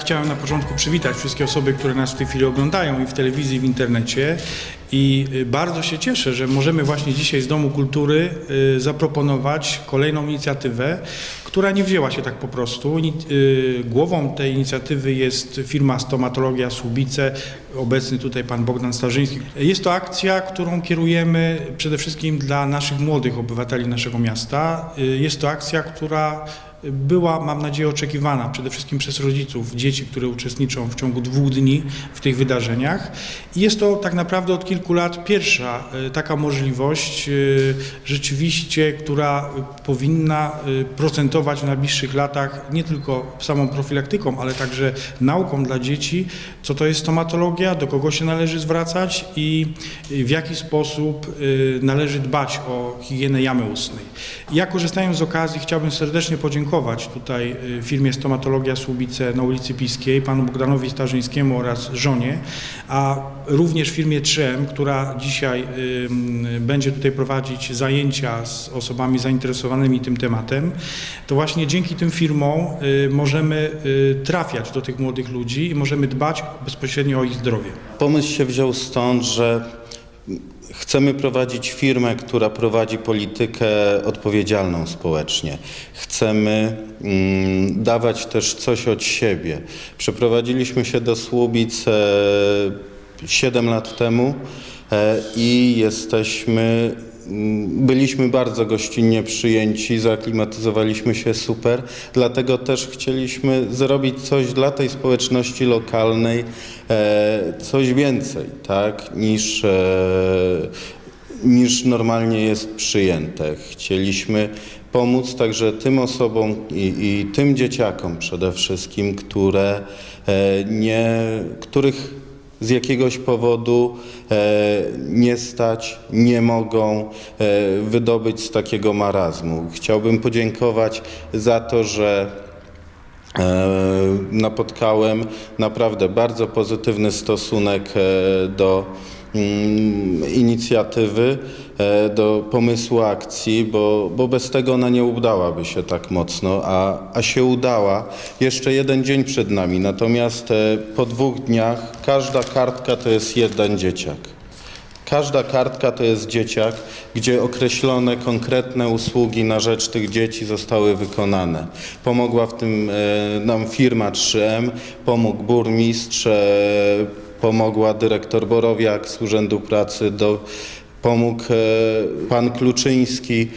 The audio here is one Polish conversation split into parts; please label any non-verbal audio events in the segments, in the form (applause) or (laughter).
Chciałem na początku przywitać wszystkie osoby, które nas w tej chwili oglądają i w telewizji, i w internecie. I y, bardzo się cieszę, że możemy właśnie dzisiaj z Domu Kultury y, zaproponować kolejną inicjatywę, która nie wzięła się tak po prostu. Y, Głową tej inicjatywy jest firma Stomatologia Słubice, obecny tutaj pan Bogdan Starzyński. Jest to akcja, którą kierujemy przede wszystkim dla naszych młodych obywateli naszego miasta. Jest to akcja, która była, mam nadzieję, oczekiwana przede wszystkim przez rodziców dzieci, które uczestniczą w ciągu dwóch dni w tych wydarzeniach. Jest to tak naprawdę od kilku lat pierwsza e, taka możliwość, e, rzeczywiście, która powinna e, procentować w najbliższych latach nie tylko samą profilaktyką, ale także nauką dla dzieci, co to jest stomatologia, do kogo się należy zwracać i w jaki sposób należy dbać o higienę jamy ustnej. Ja korzystając z okazji chciałbym serdecznie podziękować tutaj y, firmie Stomatologia Słubice na ulicy Piskiej, panu Bogdanowi Starzyńskiemu oraz żonie, a również firmie 3M, która dzisiaj będzie tutaj prowadzić zajęcia z osobami zainteresowanymi tym tematem. To właśnie dzięki tym firmom y, możemy y, trafiać do tych młodych ludzi i możemy dbać bezpośrednio o ich zdrowie. Pomysł się wziął stąd, że chcemy prowadzić firmę, która prowadzi politykę odpowiedzialną społecznie. Chcemy mm, dawać też coś od siebie. Przeprowadziliśmy się do Słubic e, 7 lat temu e, i jesteśmy Byliśmy bardzo gościnnie przyjęci, zaaklimatyzowaliśmy się super, dlatego też chcieliśmy zrobić coś dla tej społeczności lokalnej, e, coś więcej, tak, niż, e, niż normalnie jest przyjęte. Chcieliśmy pomóc także tym osobom i, i tym dzieciakom przede wszystkim, które e, nie, których z jakiegoś powodu e, nie stać, nie mogą e, wydobyć z takiego marazmu. Chciałbym podziękować za to, że e, napotkałem naprawdę bardzo pozytywny stosunek e, do inicjatywy, e, do pomysłu akcji, bo, bo bez tego ona nie udałaby się tak mocno, a, a się udała. Jeszcze jeden dzień przed nami, natomiast e, po dwóch dniach każda kartka to jest jeden dzieciak. Każda kartka to jest dzieciak, gdzie określone konkretne usługi na rzecz tych dzieci zostały wykonane. Pomogła w tym e, nam firma 3M, pomógł burmistrz, pomogła dyrektor Borowiak z Urzędu Pracy, do, pomógł e, pan Kluczyński,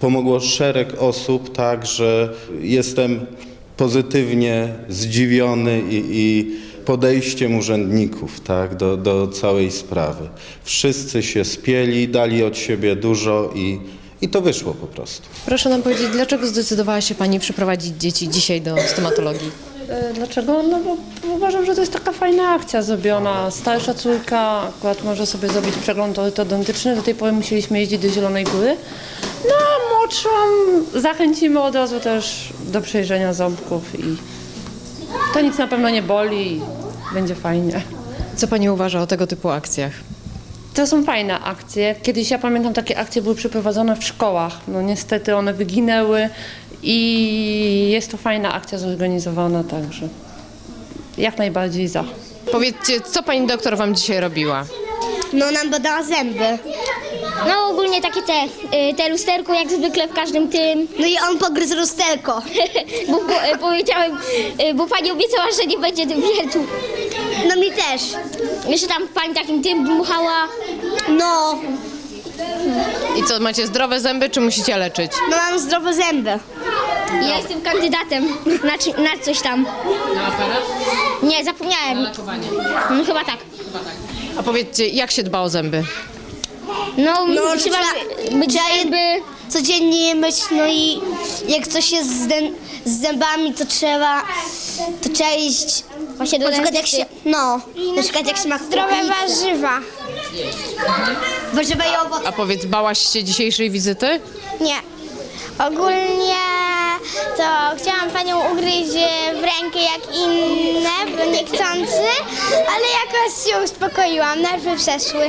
pomogło szereg osób, tak, że jestem pozytywnie zdziwiony i, i podejściem urzędników tak, do, do całej sprawy. Wszyscy się spieli, dali od siebie dużo i, i to wyszło po prostu. Proszę nam powiedzieć, dlaczego zdecydowała się Pani przyprowadzić dzieci dzisiaj do stomatologii? E, Dlaczego? No bo uważam, że to jest taka fajna akcja zrobiona. Starsza córka akurat może sobie zrobić przegląd ortodontyczny. Do tej pory musieliśmy jeździć do Zielonej Góry. No a młodszą zachęcimy od razu też do przejrzenia ząbków i to nic na pewno nie boli i będzie fajnie. Co Pani uważa o tego typu akcjach? To są fajne akcje. Kiedyś ja pamiętam takie akcje były przeprowadzone w szkołach. No niestety one wyginęły i jest to fajna akcja zorganizowana także. Jak najbardziej za. Powiedzcie, co Pani doktor Wam dzisiaj robiła? No nam badała zęby. No ogólnie takie te, y, te lusterko jak zwykle w każdym tym, No i on pogryzł lusterko. (laughs) bo, bo y, powiedziałem, y, bo pani obiecała, że nie będzie tym wiertu. No mi też. Jeszcze tam pani takim tym dmuchała. No, I co, macie zdrowe zęby, czy musicie leczyć? no mam zdrowe zęby. Ja jestem kandydatem na, czy- na coś tam. Na aparat? Nie, zapomniałem. lekowanie. No chyba tak. A powiedzcie, jak się dba o zęby? No, No, trzeba trzeba- być trzeba je-. Codziennie je myć, no i jak coś jest z, dę- z zębami, to trzeba, to trzeba iść, Właśnie do na przykład jak dentysty. się, no, na przykład jak się ma Zdrowe warzywa. warzywa i owoce. A powiedz, bałaś się dzisiejszej wizyty? Nie. Ogólnie to chciałam panią ugryźć w rękę jak inne, bo niechcący, ale jakoś się uspokoiłam, nerwy przeszły.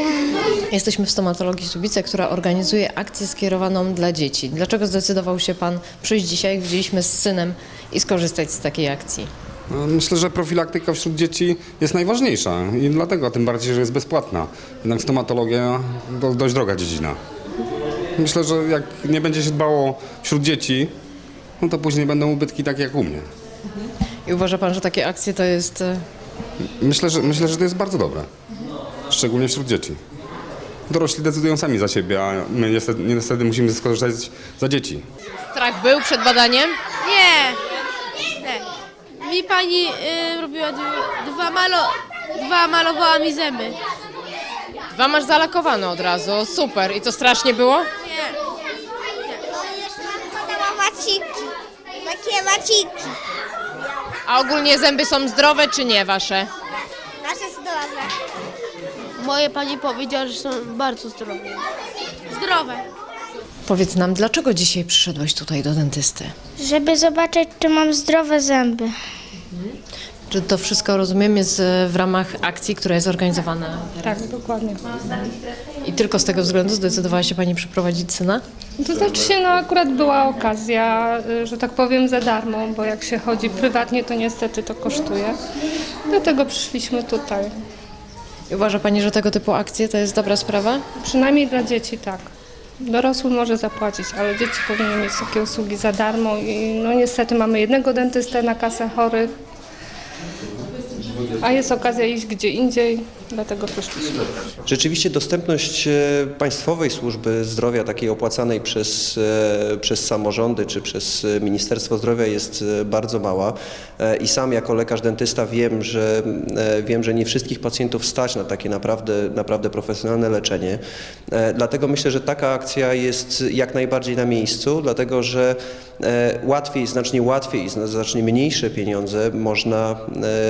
Jesteśmy w stomatologii Subice, która organizuje akcję skierowaną dla dzieci. Dlaczego zdecydował się Pan przyjść dzisiaj, widzieliśmy z synem i skorzystać z takiej akcji? No, Myślę, że profilaktyka wśród dzieci jest najważniejsza i dlatego tym bardziej, że jest bezpłatna. Jednak stomatologia to dość droga dziedzina. Myślę, że jak nie będzie się dbało wśród dzieci, no to później będą ubytki takie jak u mnie. I uważa pan, że takie akcje to jest... e, Myślę, że, myślę, że to jest bardzo dobre. Szczególnie wśród dzieci. Dorośli decydują sami za siebie, a my niestety, niestety musimy skorzystać za dzieci. Strach był przed badaniem? Nie. nie. Mi pani y, robiła dwa, dwa, malo, dwa malowała mi zęby. Dwa masz zalakowane od razu, super. I to strasznie było? Nie. Podała waciki, takie waciki, A ogólnie zęby są zdrowe czy nie wasze? nasze zdrowe. Moje pani powiedziała, że są bardzo zdrowe. Zdrowe. Powiedz nam, dlaczego dzisiaj przyszedłeś tutaj do dentysty? Żeby zobaczyć, czy mam zdrowe zęby. Czy to wszystko rozumiem jest w ramach akcji, która jest organizowana? Tak, dokładnie. I tylko z tego względu zdecydowała się Pani przyprowadzić syna? To znaczy się, no akurat była okazja, y, że tak powiem, za darmo, bo jak się chodzi prywatnie, to niestety to kosztuje. Dlatego przyszliśmy tutaj. I uważa Pani, że tego typu akcje to jest dobra sprawa? Przynajmniej dla dzieci tak. Dorosły może zapłacić, ale dzieci powinny mieć takie usługi za darmo i no niestety mamy jednego dentystę na kasę chorych, a jest okazja iść gdzie indziej, dlatego przyszliśmy. Rzeczywiście dostępność e, państwowej służby zdrowia, takiej opłacanej przez, e, przez samorządy czy przez e, Ministerstwo Zdrowia jest bardzo mała i sam jako lekarz dentysta wiem, że, wiem, że nie wszystkich pacjentów stać na takie naprawdę, naprawdę profesjonalne leczenie. Dlatego myślę, że taka akcja jest jak najbardziej na miejscu, dlatego że łatwiej, znacznie łatwiej znacznie mniejsze pieniądze można,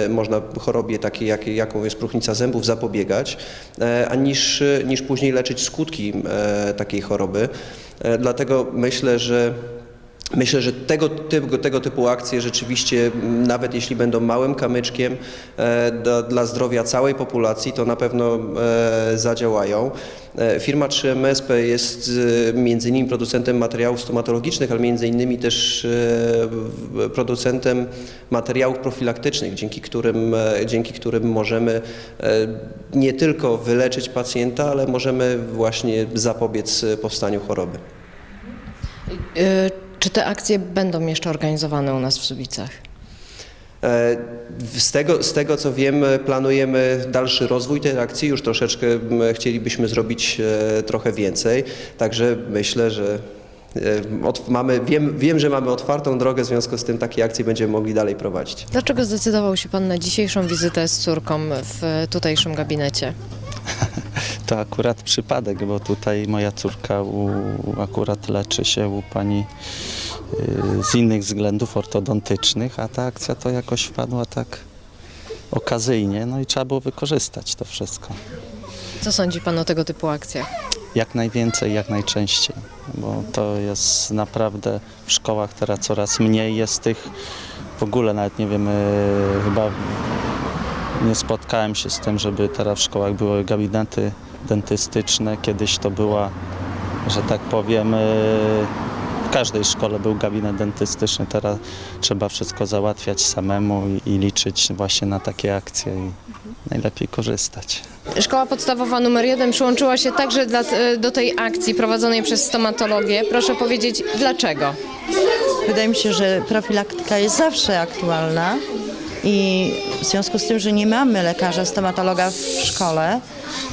można chorobie takiej, jak, jaką jest próchnica zębów, zapobiegać, e, a niż, niż później leczyć skutki e, takiej choroby. E, Dlatego myślę, że Myślę, że tego typu, tego typu akcje rzeczywiście, nawet jeśli będą małym kamyczkiem e, do, dla zdrowia całej populacji, to na pewno e, zadziałają. E, firma 3MSP jest między innymi producentem materiałów stomatologicznych, ale między innymi też producentem materiałów profilaktycznych, dzięki którym, dzięki którym możemy nie tylko wyleczyć pacjenta, ale możemy właśnie zapobiec powstaniu choroby. Czy te akcje będą jeszcze organizowane u nas w Subicach? E, Z tego, z tego co wiem, planujemy dalszy rozwój tej akcji. Już troszeczkę m, chcielibyśmy zrobić e, trochę więcej. Także myślę, że e, od, mamy, wiem, wiem, że mamy otwartą drogę, w związku z tym takie akcje będziemy mogli dalej prowadzić. Dlaczego zdecydował się Pan na dzisiejszą wizytę z córką w tutejszym gabinecie? To akurat przypadek, bo tutaj moja córka u, akurat leczy się u pani y, z innych względów ortodontycznych, a ta akcja to jakoś wpadła tak okazyjnie, no i trzeba było wykorzystać to wszystko. Co sądzi Pan o tego typu akcjach? Jak najwięcej, jak najczęściej, bo to jest naprawdę w szkołach teraz coraz mniej jest tych, w ogóle nawet nie wiem, y, chyba nie spotkałem się z tym, żeby teraz w szkołach były gabinety dentystyczne. Kiedyś to była, że tak powiem, y, w każdej szkole był gabinet dentystyczny. Teraz trzeba wszystko załatwiać samemu i, i liczyć właśnie na takie akcje i najlepiej korzystać. Szkoła podstawowa numer 1 przyłączyła się także dla, y, do tej akcji prowadzonej przez stomatologię. Proszę powiedzieć, dlaczego? Wydaje mi się, że profilaktyka jest zawsze aktualna i w związku z tym, że nie mamy lekarza stomatologa w szkole,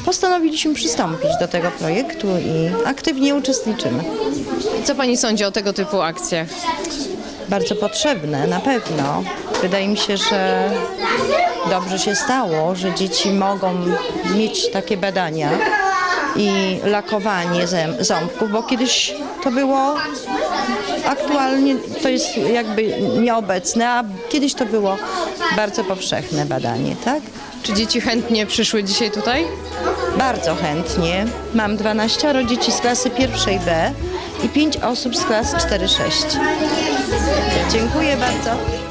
postanowiliśmy przystąpić do tego projektu i aktywnie uczestniczymy. Co Pani sądzi o tego typu akcjach? Bardzo potrzebne, na pewno. Wydaje mi się, że dobrze się stało, że dzieci mogą mieć takie badania i lakowanie ząbków, bo kiedyś to było aktualnie, to jest jakby nieobecne, a kiedyś to było bardzo powszechne badanie, tak? Czy dzieci chętnie przyszły dzisiaj tutaj? Bardzo chętnie. Mam 12 dzieci z klasy pierwszej B i 5 osób z klas 4-6. Dziękuję bardzo.